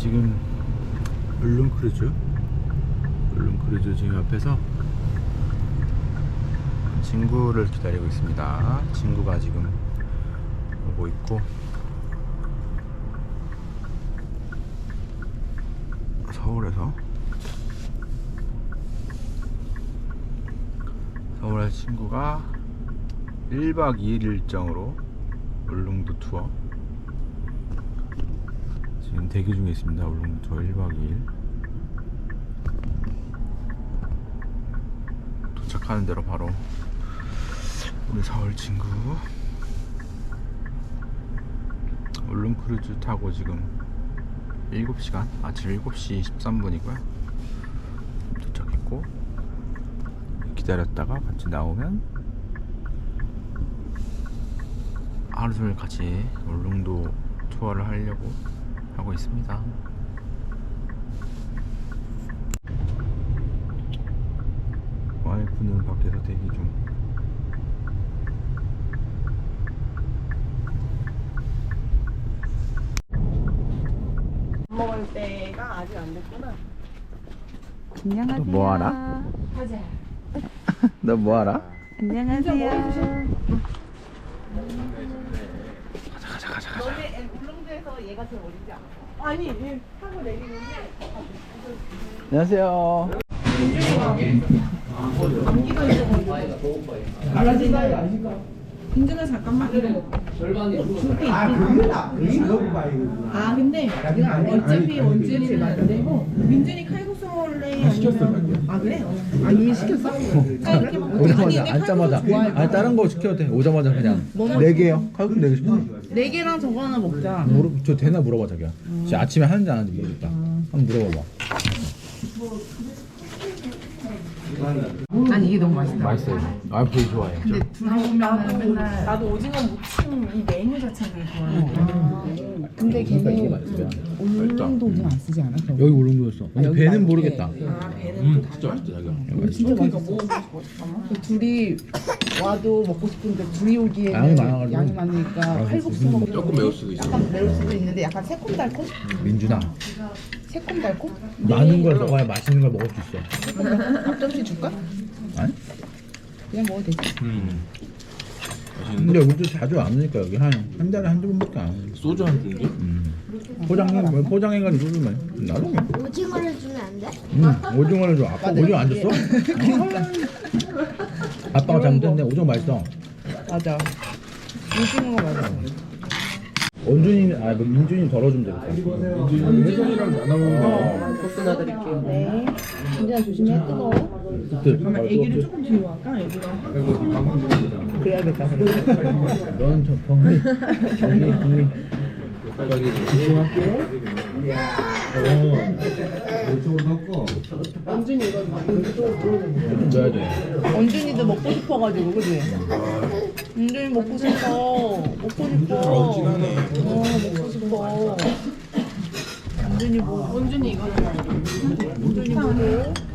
지금 울릉크루즈 울릉크루즈 지금 앞에서 친구를 기다리고 있습니다. 친구가 지금 오고 있고 서울에서 서울에서 친구가 1박 2일 일정으로 울릉도 투어 지금 대기 중에 있습니다. 투어 1박 2일. 도착하는 대로 바로. 우리 서울 친구. 울릉 크루즈 타고 지금 7시간? 아침 7시 13분이고요. 도착했고 기다렸다가 같이 나오면 하루 종일 같이 울릉도 투어를 하려고 하고 있습니다 와이프는 밖에서 대기 중밥 먹을 때가 아직 안 됐구나. 안녕하세요. 너뭐 알아? 가자. 너 뭐 알아? 안녕하세요. 가자 가자 가자 가자 너네 얘가 제일 어리지 않아? 아니, 얘 타고 내리는데. 안녕하세요. 민준아 잠깐만. 이거 아 그게 나. 아 근데 어차피 원준이는 안 되고 민준이 칼국수 먹을래? 시켰어 아 그래? 아 이미 시켰어? 아 오자마자 앉자마자. 아니 다른 거 시켜도 돼. 오자마자 그냥. 네 개요? 칼국 네개 시켜 네 개랑 저거 하나 먹자. 물어 저 되나 물어봐 자기야. 진짜 아침에 하는지 안 하는지 모르겠다. 한번 물어봐봐 아니 이게 너무 맛있다. 맛있어요. 아 되게 좋아해 나도 맨날 나도 오징어 무침 이 메뉴 자체를 좋아해 근데 그러니까 이게 걔는 울릉도 오징어 안 쓰지 않아? 저거? 여기 울릉도였어. 근데 배는 모르겠다. 아 배는 음 진짜 맛있다 자기야 진짜 맛있어. 그 둘이 와도 먹고 싶은데 둘이 오기에는 양이 많아가지고. 양이 많으니까 아, 칼국수 그치. 먹으면 조금 매울 수도 있어. 약간 매울 수도 있는데 약간 새콤달콤? 민준아 새콤달콤? 많은 걸 먹어야 맛있는 걸 먹을 수 있어 앞접시 줄까? 아니? 그냥 먹어도 되지. 근데 우리도 자주 안 오니까 여기 한, 한 달에 한두 번밖에 안 오니까 소주 한 잔인데? 음. 포장해 뭐 포장해가지고 주면 나도 그냥 오징어를 주면 안 돼? 응, 오징어를 줘. 아빠 오징어 안 줬어? 아빠가 잘못했는데 오징어 맛있어. 맞아. 오징어가 맞아. 원준이, 아, 뭐 민준이 덜어주면 되겠다. 혜선이랑 나눠 코스 놔드릴게요 네. 민준아 조심해 뜨거워. 그때 그러면 애기를 조금 뒤로 할까? 애기가 그래야겠다. 그래. 너는 저 병리, 병리, 병리. 좀 넣어야 돼. 원준이도 먹고 싶어가지고 그지? 원준이 먹고 싶어. 먹고 싶어. 어 먹고 싶어. 원준이 뭐? 원준이 이거 원준이 뭐고?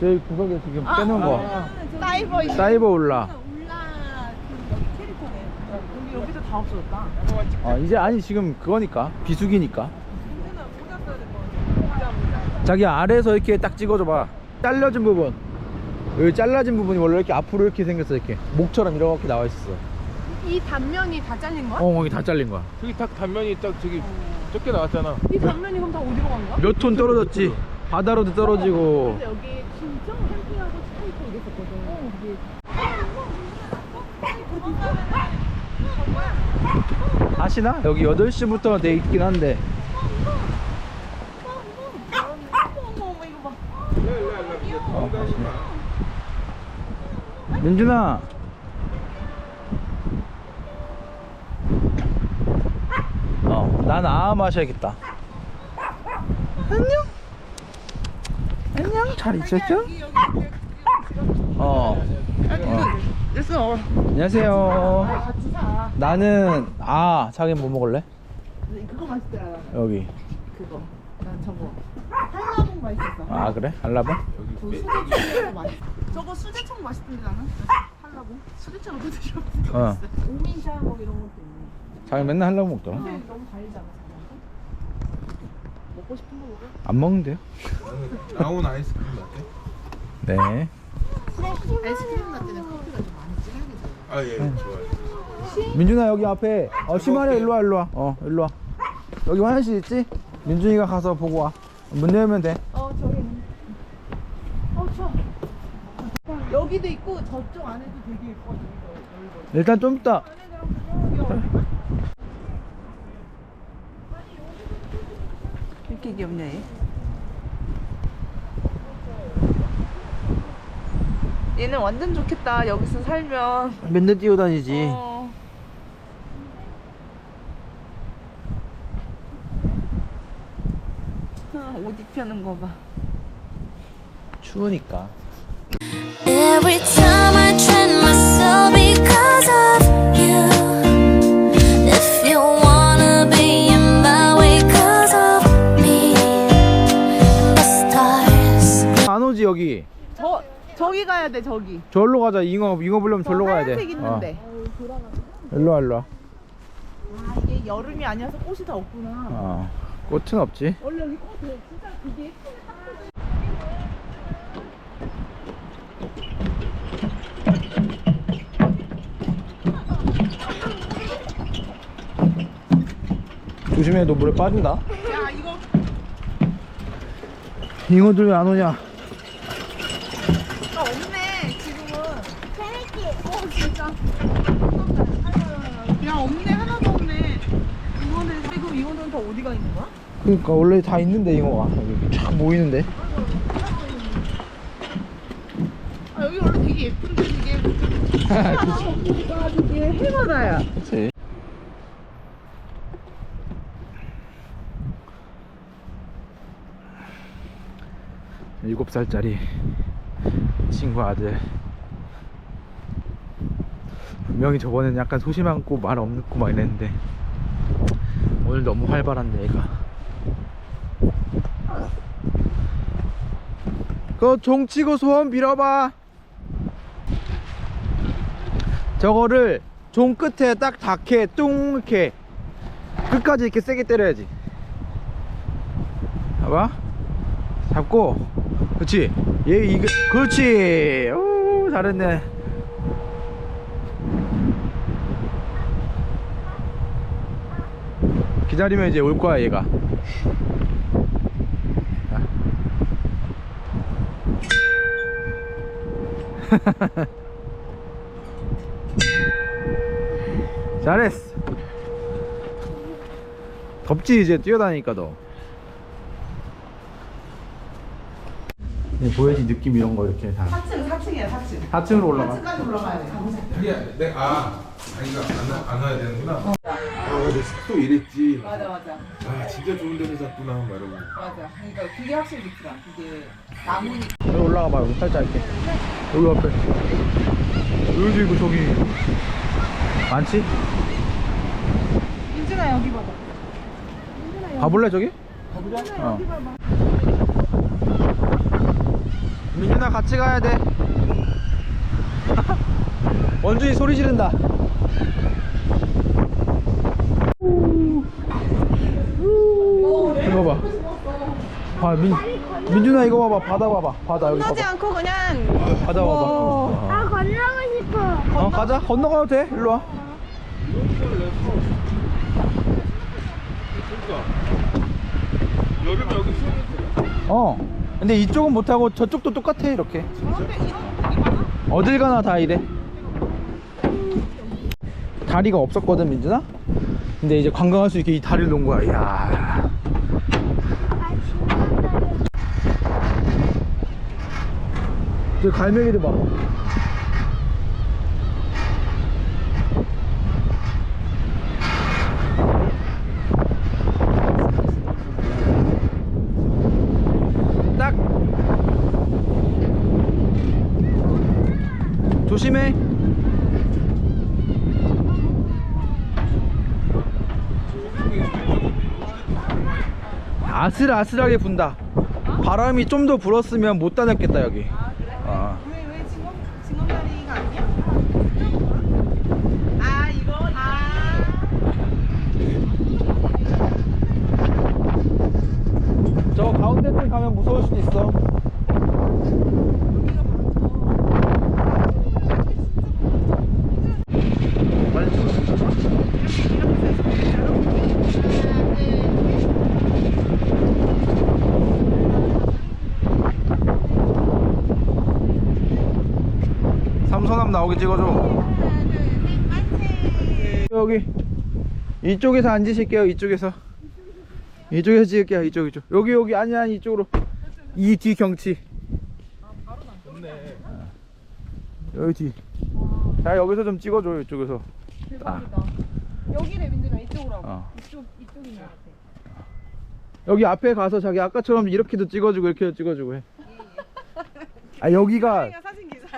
저희 구석에 지금 빼놓은 거. 사이버 이 사이버 올라. 올라 그 캐릭터네. 여기 여기서 다 없어졌다. 아 이제 아니 지금 그거니까. 비수기니까. 같아. 모자 자기 아래에서 이렇게 딱 찍어줘 봐. 잘려진 부분. 여기 잘라진 부분이 원래 이렇게 앞으로 이렇게 생겼어 이렇게. 목처럼 이렇게 나와 있었어. 이 단면이 다 잘린 거야? 어 거기 다 잘린 거야. 저기 딱 단면이 딱 저기 적게 나왔잖아. 이 단면이 그럼 다 어디로 간 거야? 몇 톤 떨어졌지? 바다로도 떨어지고. 근데 여기 진짜 캠핑하고 차 있고 이랬었거든 아시나? 여기 8시부터 돼 있긴 한데. 어. 민준아. 어난 아 마셔야겠다. 안녕? 안녕? 잘 있었죠? 어, 어. 됐어. 안녕하세요 나는 아 자기 뭐 먹을래? 그거 맛있더라. 여기 그거. 난 저거. 한라봉 맛있었어. 아 그래? 알라봉? 저 수제청 맛있어. 저거 수제청 맛있던데 나는? 한라봉? 수제청 어디 드셔? 어 오민자 뭐 이런 것도 있네. 자기 맨날 할라봉 먹더라 근데 너무 달잖아. 먹고 싶은 거 먹어. 안 먹는데요? 나온 아이스크림 라떼? 네 아이스크림 라떼는 커피가 좀 많이 진하게 돼. 아 예, 좋아요. 민준아 여기 앞에 어 심하래 일로 와 일로 와어 일로 와 여기 화장실 있지? 민준이가 가서 보고 와문 열면 돼 어 저기. 어 추워. 여기도 있고 저쪽 안에도 되게 예뻐. 일단 좀 이따 이렇게 귀엽냐 얘? 얘는 완전 좋겠다 여기서 살면 맨날 뛰어다니지 어. Of me. The stars. 안 오지 여기 저 저기 가야 돼 저기. 절로 가자 잉어 잉어 보려면 절로 가야 돼 하얀색 있는데. 어. 일로 와 일로 와 아 이게 여름이 아니어서 꽃이 다 없구나. 어. 꽃은 없지 원래 여기 꽃 진짜 그게 예쁘게 딱 조심해 너 물에 빠진다 야 이거 잉어들 왜 안 오냐 아 없네 지금은. 어 진짜. 야 없네 하나도 없네. 이거는 그리고 이거는 다 어디가 있는 거야? 그러니까 원래 다 있는데 잉어가 여기 쫙 모이는데 아 여기 원래 되게 예쁜데 이게. 이게 해바다야. 그치 일곱 살짜리 친구 아들. 분명히 저번엔 약간 소심하고 말 없고 막 이랬는데 오늘 너무 활발한데 얘가. 그 종 치고 소원 빌어봐. 저거를 종 끝에 딱 닿게 뚱 이렇게 끝까지 이렇게 세게 때려야지. 봐봐. 잡고 그렇지? 얘 이거 그렇지. 오 잘했네. 기다리면 이제 올 거야 얘가. 잘했어. 덥지 이제 뛰어다니니까 너 보여지 느낌 이런 거 이렇게 다 4층 4층이야 4층. 4층으로 올라가 4층까지 올라가야 돼. 가보자. 자기야, 내, 아, 자기가 안, 와- 안 와야 되는구나. 아, 내 습도 이랬지. 맞아 맞아 아, 진짜 좋은 데서 잤구나, 말하고. 맞아. 그러니까 그게 확실히 느끼다. 그게 나무니. 여기 올라가 봐 여기 살짝 이렇게 여기 앞에 여기도 있고 저기 많지? 민준아 여기 봐봐. 가볼래 저기? 가보자 어. 민준아 같이 가야 돼 원준이 소리 지른다 이거 봐. 봐, 민, 민준아 이거 봐봐. 바다 봐봐. 바다 여기 하지 봐봐. 않고 그냥 바다 봐봐. 아, 건너고 싶어. 어, 가자. 건너가도 돼. 일로 와. 여름 여기 어. 근데 이쪽은 못하고 저쪽도 똑같아 이렇게. 어딜 가나 다 이래. 다리가 없었거든 민준아. 근데 이제 관광할 수 있게 이 다리를 놓은 거야. 이야. 저 갈매기들 봐. 딱 조심해 아슬아슬하게 분다. 바람이 좀 더 불었으면 못 다녔겠다 여기. 아. 저 가운데 쪽 가면 무서울 수도 있어. 삼선함 나오게 찍어줘. 여기 이쪽에서 앉으실게요. 이쪽에서. 이쪽에서 찍을게요. 이쪽 이쪽. 여기 여기 아니 아니 이쪽으로. 이 뒤 경치. 어. 여기 뒤. 자 여기서 좀 찍어줘 이쪽에서. 딱. 여기래, 민준아. 이쪽으로 하고. 어. 이쪽, 이쪽인 것 같아. 여기 앞에 가서 자기 아까처럼 이렇게도 찍어주고 이렇게도 찍어주고 해. 아 여기가?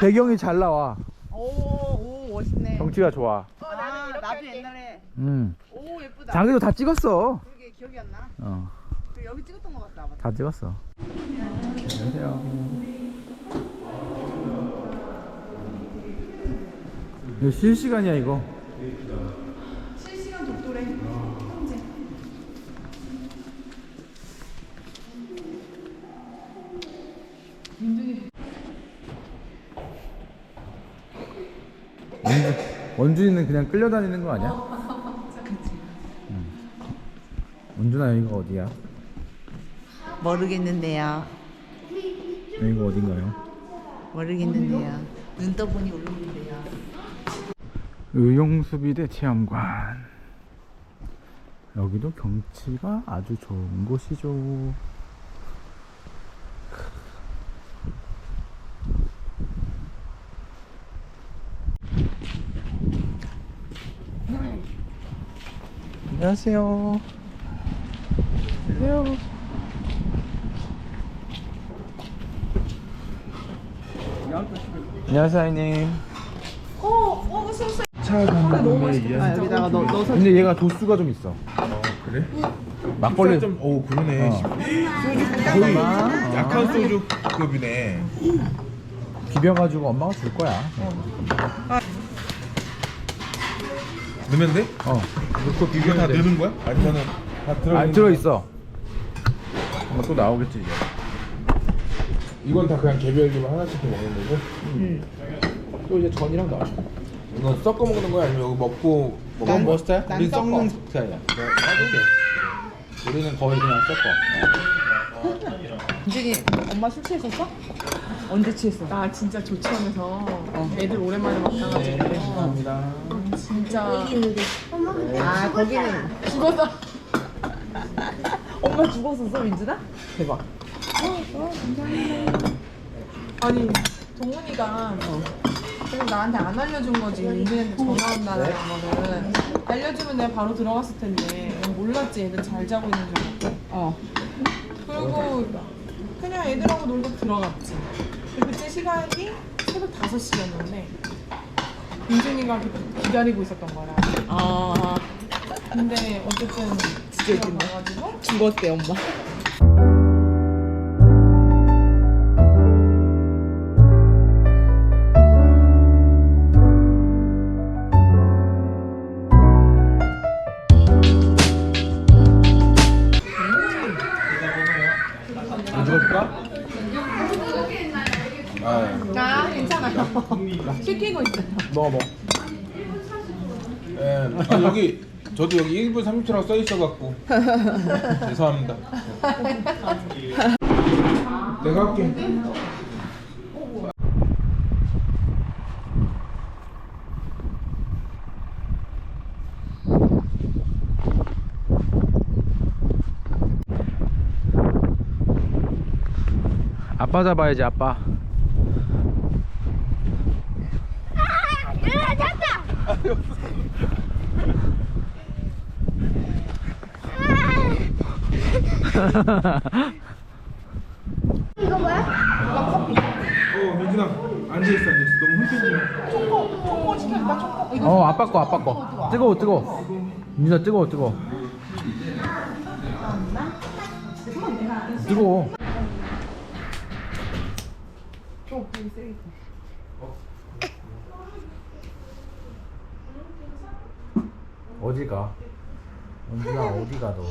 배경이 잘 나와. 오, 오 멋있네. 경치가 좋아. 아, 나도 옛날에 음. 오 예쁘다. 자기도 다 찍었어. 그게 기억이 안 나. 어. 그 여기 찍었던 것 같다. 맞다. 다 찍었어. 안녕하세요. 이거 실시간이야 이거. 실시간 독도래. 원준, 원준이는 그냥 끌려다니는 거 아니야? 응. 원준아 여기가 어디야? 모르겠는데요. 여기가 어딘가요? 모르겠는데요. 눈 떠보니 모르겠는데요. 의용수비대 체험관. 여기도 경치가 아주 좋은 곳이죠. 안녕하세요. 안녕하세요. 안녕하세요, 사장님. 아 여기다가 넣, 넣어서 근데 얘가 도수가 좀 있어. 그래? 막걸리 좀, 오 그러네. 어. 소주 거의 약한 소주급이네. 비벼가지고 엄마가 줄 거야. 넣으면 돼? 어. 넣고 비벼 다 넣는 거야? 아니면은 다 들어? 아 들어 있어. 엄마 또 나오겠지 이제. 이건 다 그냥 개별적으로 하나씩 먹는 거고. 또 이제 전이랑 나와. 이건 섞어 먹는 거야? 아니면 여기 먹고 먹어? 난- 뭐 스타일? 난 우리 섞어. 섞는 스타일이야. 오케이. 우리는 거의 그냥 섞어. 민준이 엄마 술 취했었어? 언제 취했어? 나 진짜 조치하면서 애들 오랜만에 만나가지고. 네, 감사합니다. 진짜. 아 거기는 죽었다. 엄마 죽었었어 민준아? 대박. 아니 동훈이가 그냥 나한테 안 알려준 거지. 민준이한테 전화 온다는 거는. 알려주면 내가 바로 들어갔을 텐데. 몰랐지. 애들 잘 자고 있는 줄 알고. 어. 그리고 그냥 애들하고 놀고 들어갔지 근데 그때 시간이 새벽 5시였는데 민준이가 그- 기다리고 있었던 거라 아 근데 어쨌든 진짜 웃긴다. 들어가가지고 죽었대 엄마. 시키고 있어요 먹어 먹어. 예. 아, 여기 저도 여기 1분 30초라고 써 있어갖고 죄송합니다. 내가 할게. 아빠 잡아야지 아빠. 이거 뭐야? 어, 민준아 앉아 있어, 앉아 있어. 너무 흔들리네. 초코 시켰다 초코 이거 어 아빠 거 아빠 거. 뜨거워 뜨거워. 민준아 뜨거워 뜨거워. 뜨거워. 어디 가? 언제나 어디 가 너?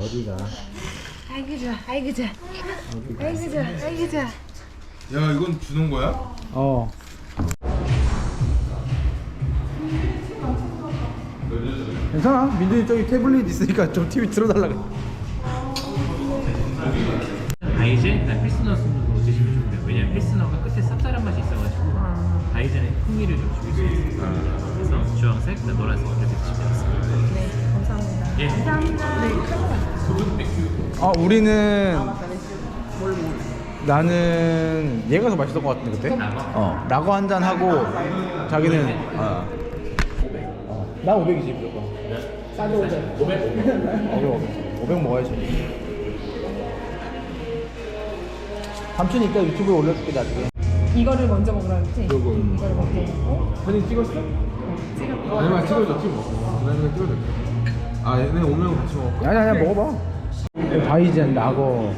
어디 가? 아이고 좋아, 아이고 좋아, 아이고 좋아, 아이고 좋아. 야 이건 주는 거야? 어. 괜찮아. 민준이 저기 태블릿 있으니까 좀 TV 틀어달라 그래. 바이젠, 그다음 필스너 순으로 드 풍미를 좀 죽일 수 있어요. 그래서 주황색, 노란색 이렇게 되겠습니다. 네, 감사합니다. 예. 아 우리는 나는 얘가 더 맛있을 것 같은데 그때? 어 라거 한 잔 하고 자기는 어. 어. 나 500이지 무조건 나도 500. 500 500 500 먹어야지 삼촌이 이따 유튜브에 올려줄게 나중에 이거를 먼저 먹으라 했지? 요거 이거를 먼저 먹고. 사진 찍었어? 찍었어. 아니면 찍어줬지 뭐. 나중에 찍어줄게 아 얘네 오면 같이 먹을까? 아니 아니 먹어봐. 바이젠 라거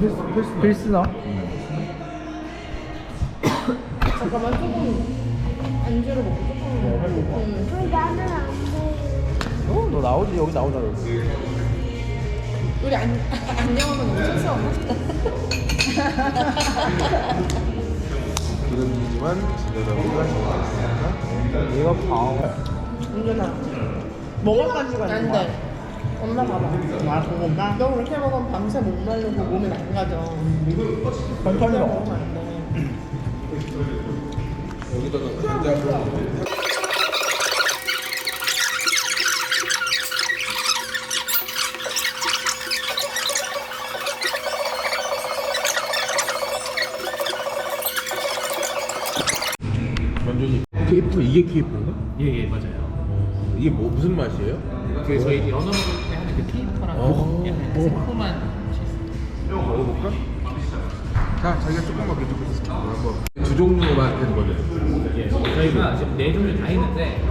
필스 필스 필스너 잠깐만 조금 안주를 먹고 조금. 나는 안 돼? 어, 너 나오지? 여기 나오잖아 여기. 우리 안, 안녕하면 너무 촌스 러워 기름지지만 지느러미가 좋아하니까? 얘가. 먹을 가지가 안 돼. 엄마 봐봐. 아, 그건가? 너 그렇게 먹으면 밤새 못 말르고 몸이 안 가져. 천천히 먹으면 안 돼. 여기다가 된장을 완전히 케이프 케이프인가? 예, 예, 맞아요. 이게 뭐 무슨 맛이에요? 그 저희 연어 먹을 때 하는 그 케이퍼랑 어. 약간 새콤한 맛이 있어요. 먹어볼까? 자, 자기가 조금만 가지고 있어. 한번 두 종류만 되는 거네. 예, 저희가 지금 네 종류 다 있는데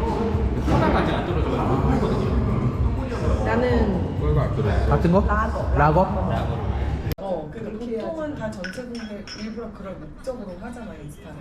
하나가 아직 안 떨어져서 못 팔거든요. 나는 꿀가 안 들어. 같은 거? 라거? 라거? 어, 그러니까 보통은 다 전체 공개 일부러 그럴 목적으로 하잖아, 인스타를.